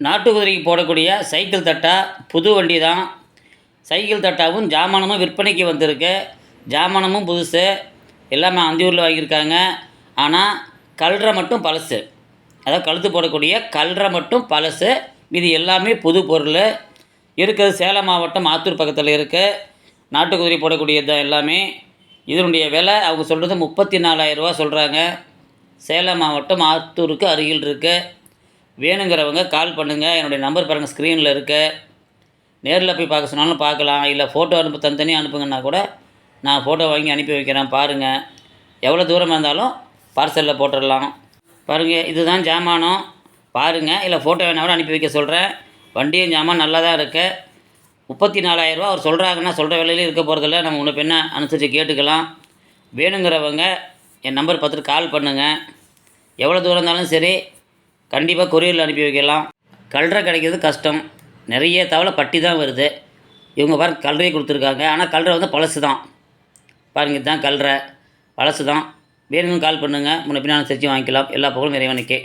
நாட்டு குதிரைக்கு போடக்கூடிய சைக்கிள் தட்டா புது வண்டி தான் சைக்கிள் தட்டாவும் ஜாமானமும் விற்பனைக்கு வந்திருக்கு. ஜாமானமும் புதுசு. எல்லாமே அந்தியூரில் வாங்கியிருக்காங்க. ஆனால் கல்றை மட்டும் பழசு. அதாவது கழுத்து போடக்கூடிய கல்றை மட்டும் பழசு. இது எல்லாமே புது பொருள். இருக்கிறது சேலம் மாவட்டம் ஆத்தூர் பக்கத்தில் இருக்குது நாட்டு குதிரை போடக்கூடியது தான் எல்லாமே. இதனுடைய விலை அவங்க சொல்கிறது முப்பத்தி நாலாயிரரூவா சொல்கிறாங்க சேலம் மாவட்டம் ஆத்தூருக்கு அருகில் இருக்குது வேணுங்கிறவங்க கால் பண்ணுங்கள் என்னுடைய நம்பர் பாருங்கள் ஸ்க்ரீனில் இருக்குது நேரில் போய் பார்க்க சொன்னாலும் பார்க்கலாம். இல்லை ஃபோட்டோ அனுப்பு தனித்தனியாக அனுப்புங்கன்னா கூட நான் ஃபோட்டோ வாங்கி அனுப்பி வைக்கிறேன் பாருங்கள் எவ்வளோ தூரமாக இருந்தாலும் பார்சலில் போட்டுடலாம். பாருங்கள் இதுதான் ஜாமானம். பாருங்கள் இல்லை ஃபோட்டோ வேணால் கூட அனுப்பி வைக்க சொல்கிறேன் வண்டியும் ஜாமான் நல்லா தான் இருக்குது முப்பத்தி நாலாயிரரூவா அவர் சொல்கிறாங்கன்னா சொல்கிற வேலையிலே இருக்க போகிறதில்ல நம்ம உன்னை பின்ன அனுசரித்து கேட்டுக்கலாம். வேணுங்கிறவங்க என் நம்பர் பார்த்துட்டு கால் பண்ணுங்கள் எவ்வளோ தூரம் இருந்தாலும் சரி கண்டிப்பாக கொரியரில் அனுப்பி வைக்கலாம். கல்றை கிடைக்கிறது கஷ்டம். நிறைய தவளை பட்டி தான் வருது. இவங்க பாருங்க கல்றையை கொடுத்துருக்காங்க. ஆனால் கல்றை வந்து பழசு தான் பாருங்க இதுதான் கல்றை. பழசு தான் வேணும்னு கால் பண்ணுங்கள் முன்ன பின்ன செஞ்சு வாங்கிக்கலாம். எல்லா புகழும் இறைவனுக்கே.